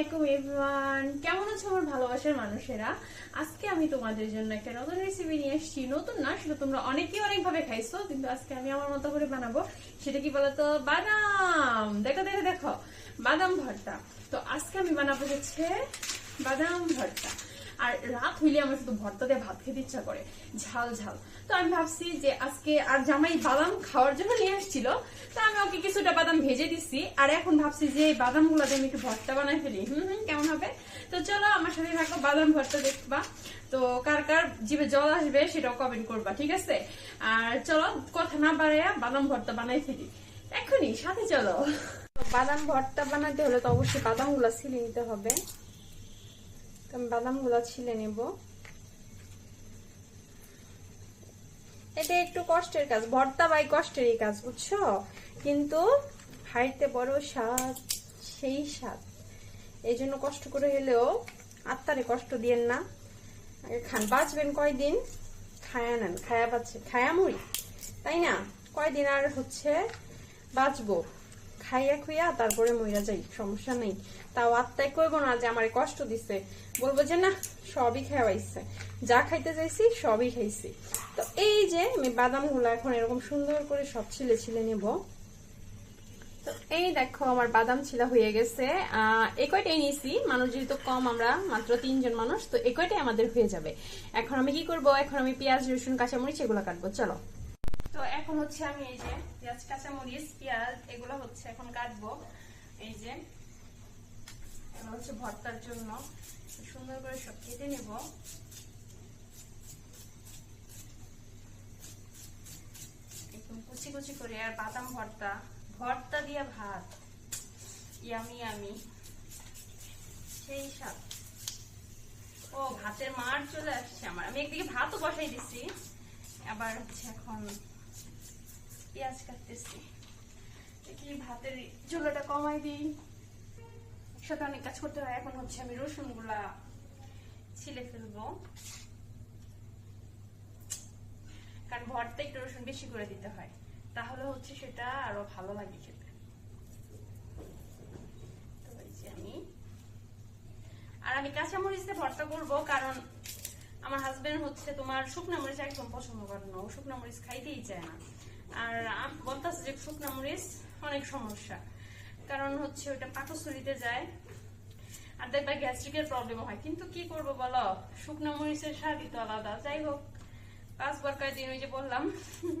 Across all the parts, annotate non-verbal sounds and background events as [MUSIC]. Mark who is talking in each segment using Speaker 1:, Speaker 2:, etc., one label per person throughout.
Speaker 1: আলাইকুম এভরিওয়ান কেমন আছো আমার ভালোবাসার মানুষেরা? আজকে আমি তোমাদের জন্য একটা নতুন রেসিপি নিয়ে এসেছি। নতুন না, সেটা তোমরা অনেকেই অনেকভাবে খাইছো, কিন্তু আজকে আমি আমার মতো করে বানাবো। সেটা কি বলতো? বাদাম! দেখো দেখো দেখো। বাদাম ভর্তা। তো আজকে আমি বানাবো হচ্ছে বাদাম ভর্তা। আর রাত হইলে আমার শুধু ভর্তা দিয়ে ভাত খেতে ইচ্ছা করে। ঝাল ঝাল। তো আমি ভাবছি যে আজকে আর জামাই বাদাম খাওয়ার জন্য নিয়ে আসছিল, তো আমি ওকে কিছুটা বাদাম ভেজে দিচ্ছি আর এখন ভাবছি যে এই বাদামগুলো আমি একটু ভর্তা বানাই ফেলি। হুম হুম, কেমন হবে? তো চলো আমার সাথে থাকো, বাদাম ভর্তা দেখবা। তো কার কার জিভে জল আসবে সেটাও কমেন্ট করবা, ঠিক আছে? আর চলো, কথা না বাড়াইয়া বাদাম ভর্তা বানাই ফেলি। এখনই সাথে চলো। বাদাম ভর্তা বানাতে হলে তো অবশ্যই বাদামগুলা ছিলে নিতে হবে। আমি বাদামগুলা ছিলে নেব। এটা একটু কষ্টের কাজ, ভর্তা বাই কষ্টেরই কাজ, বুঝছ? কিন্তু হাইতে বড় স্বাদ, সেই স্বাদ। এই জন্য কষ্ট করে হলেও আত্মারে কষ্ট দিয়েন না। খান, বাঁচবেন কয়দিন? খায়া নেন, খায়া বাঁচে, খায়া মুড়ি তাই না? কয়দিন আর হচ্ছে বাঁচবো? খাইয়া খুইয়া তারপরে মইরা যাই, সমস্যা নেই। তাও আত্মায় কইব না যে আমার কষ্ট দিছে। বলব যে না, সবই খাওয়াইছে। যা খাইতে চাইছি, সবই খাইছি। তো এই যে, আমি বাদামগুলো এখন এরকম সুন্দর করে সব ছিলে ছিলে নেব। তো এই দেখো, আমার বাদাম ছিলা হয়ে গেছে। এই কয়টাই নিয়েছি? মানুষ যেহেতু কম আমরা, মাত্র তিনজন মানুষ, তো এই কয়টাই আমাদের হয়ে যাবে। এখন আমি কি করব? এখন আমি পেঁয়াজ, রসুন, কাঁচামরিচ এগুলো কাটবো। চলো। তো এখন হচ্ছে আমি এই যে পেঁয়াজ, কাঁচামরিচ, পেঁয়াজ, এগুলো হচ্ছে এখন কাটবো। এই যে হচ্ছে ভর্তার জন্য। সুন্দর করে সব কেটে নেব। একদম কুচি কুচি করে, আর বাদাম ভর্তা। ভর্তা দিয়ে ভাত। Yummy yummy. সেই স্বাদ। ও, ভাতের মার চলে আসছে আমার। আমি একদিকে ভাতও বসাই দিছি। আবার হচ্ছে এখন পেঁয়াজ কাটতেছি দেখি ভাতের চুলাটা কমাই দিই। একসাথে অনেক কাজ করতে হয়। এখন হচ্ছে আমি রসুনগুলা ছিলে ফেলব। কারণ ভর্তা একটু রসুন বেশি করে দিতে হয়। তাহলে হচ্ছে সেটা আরও ভালো লাগে খেতে। আমি। আর আমি কাঁচামরিচ দিয়ে ভর্তা করব কারণ আমার হাজবেন্ড হচ্ছে তোমার শুকনো মরিচ একদম পছন্দ করে না। শুকনো মরিচ খাইতেই চায় না। আর বলতেছে যে শুকনো মরিচ অনেক সমস্যা। কারণ হচ্ছে ওটা পাকস্থলিতে যায়। আর দেখবা গ্যাস্ট্রিকের প্রবলেম হয়। কিন্তু কি করব বলো? শুকনো মরিচের স্বাদই তো আলাদা। যাই হোক পাঁচ পাঁচবার কয়েকদিন ওই যে বললাম।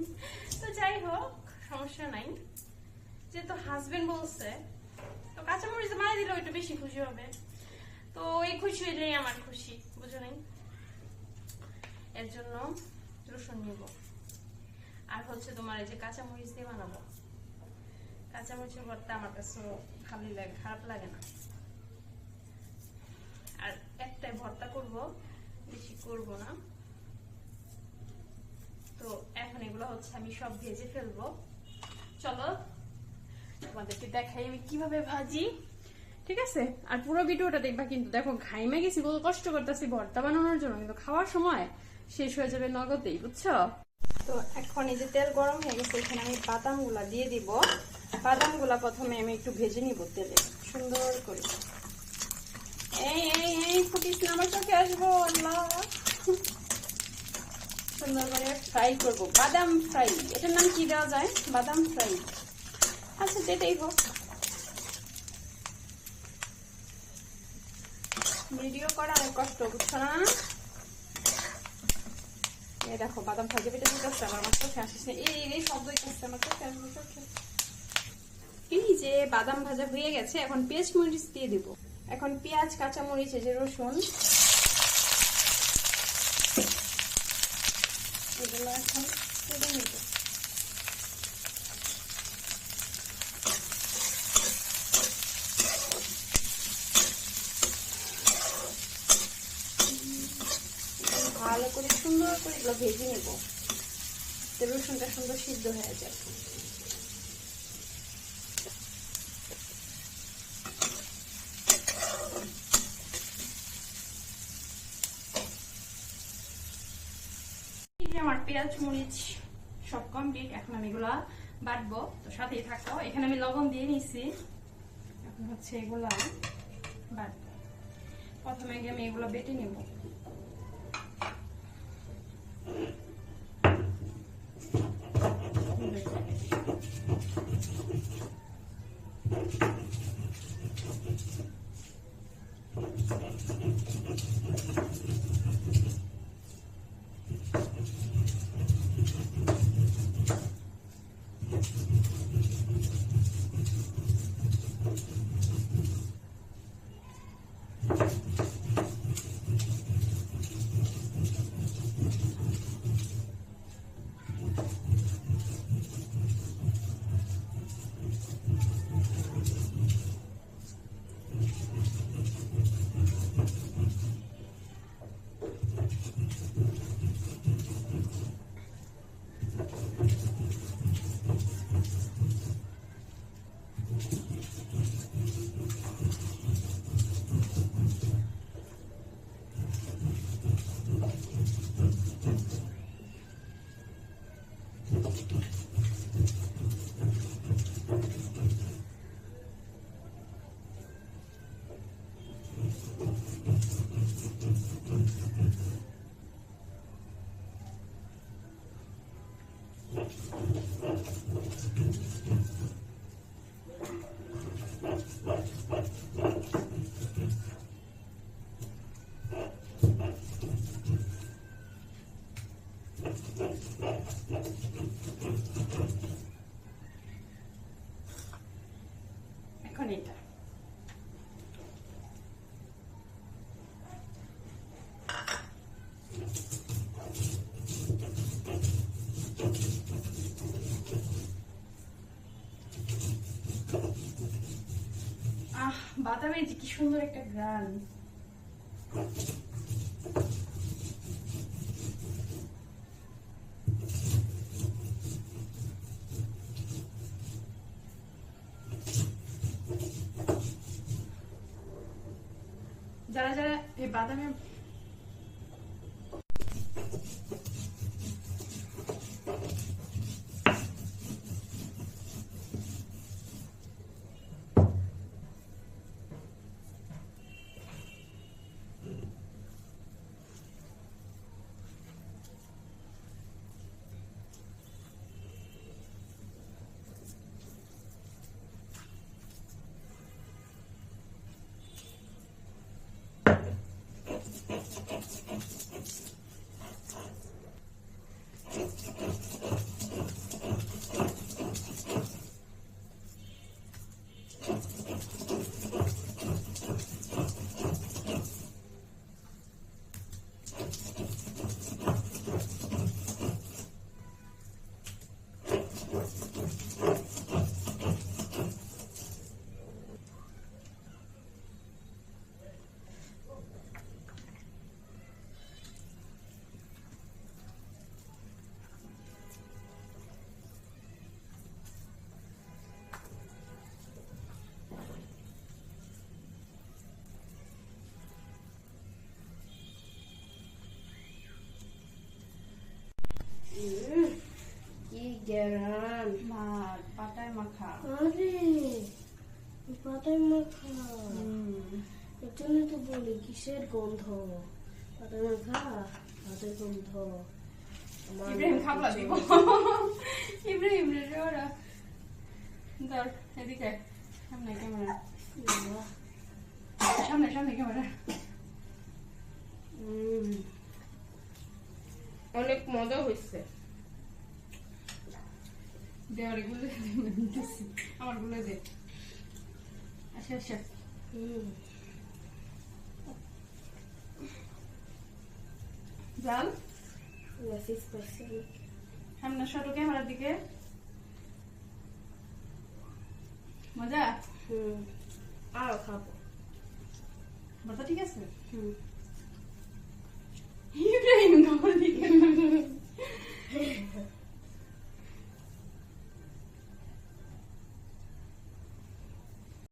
Speaker 1: [LAUGHS] তো যাই হোক, সমস্যা নাই। যেহেতু হাজবেন্ড বলছে, তো কাঁচা মরিচ মারা দিলে একটু বেশি খুশি হবে। তো এই খুশি হইলেই আমার খুশি, বুঝো নাই? এর জন্য রসুন নিব। আর হচ্ছে তোমার এই যে কাঁচা মরিচ দিয়ে বানাবো। কাঁচা মরিচের ভর্তা আমার কাছে ভালোই লাগে, খারাপ লাগে না। আর একটাই ভর্তা করব, বেশি করব না। তো এখন এগুলো হচ্ছে আমি সব ভেজে ফেলব। চলো, তোমাদেরকে দেখাই আমি কীভাবে ভাজি। ঠিক আছে? আর পুরো ভিডিওটা দেখবা কিন্তু দেখো, ঘাইমে গেছি, কত কষ্ট করতেছি ভর্তা বানানোর জন্য। কিন্তু খাওয়ার সময় শেষ হয়ে যাবে নগদেই, বুঝছ? তো এখন এই যে তেল গরম হয়ে গেছে, এখানে আমি বাদামগুলা দিয়ে দিব। বাদামগুলা প্রথমে আমি একটু ভেজে নিব তেলে, সুন্দর করে। এই এই এই, ফুটিস না, আমার চোখে আসব, আল্লাহ। সুন্দর করে ফ্রাই করব, বাদাম ফ্রাই এটার নাম কি দেওয়া যায়? বাদাম ফ্রাই আচ্ছা যেটাই হোক। ভিডিও করা অনেক কষ্ট বুঝছ না? এই দেখো, বাদাম ভাজা পেটে দিতেছে আমার আমার চোখে না এই এই শব্দই করছে, আমার চোখে আসবে এই যে বাদাম ভাজা হয়ে গেছে, এখন পেঁয়াজ মরিচ দিয়ে দিব। এখন পেঁয়াজ কাঁচা মরিচ এই যে রসুন। এগুলো এখন কেটে নিব। ভালো করে সুন্দর করে এগুলো ভেজে নেব। রসুনটা সুন্দর সিদ্ধ হয়ে যায় আমার পেঁয়াজ, মরিচ সব কমপ্লিট এখন আমি এগুলা বাটবো। তো সাথেই থাকো। এখানে আমি লবণ দিয়ে নিছি। এখন হচ্ছে এগুলা বাটবো। প্রথমে আমি এগুলো বেটে নেব। 何? এখন এটা আহ বাদামের যে কি সুন্দর একটা গান যারা যারা এই বাদামের
Speaker 2: বলি কিসের গন্ধ? মাখা পাতায় গন্ধ।
Speaker 1: ইব্রাহিম খাবলা দিব। ইব্রাহিম রে রে ওরা। ধর এদিকে সামনে ক্যামেরা। সামনে সামনে ক্যামেরা।
Speaker 2: অনেক মজা হয়েছে
Speaker 1: দেওয়ারে গুলো আমারগুলো দে। আচ্ছা আচ্ছা
Speaker 2: হুম
Speaker 1: জাল সামনে হ্যাঁ, সরো আমার দিকে। মজা?
Speaker 2: হম আরও খাব।
Speaker 1: মজা ঠিক আছে?
Speaker 2: হম। ইব্রাহিম খাবার [LAUGHS]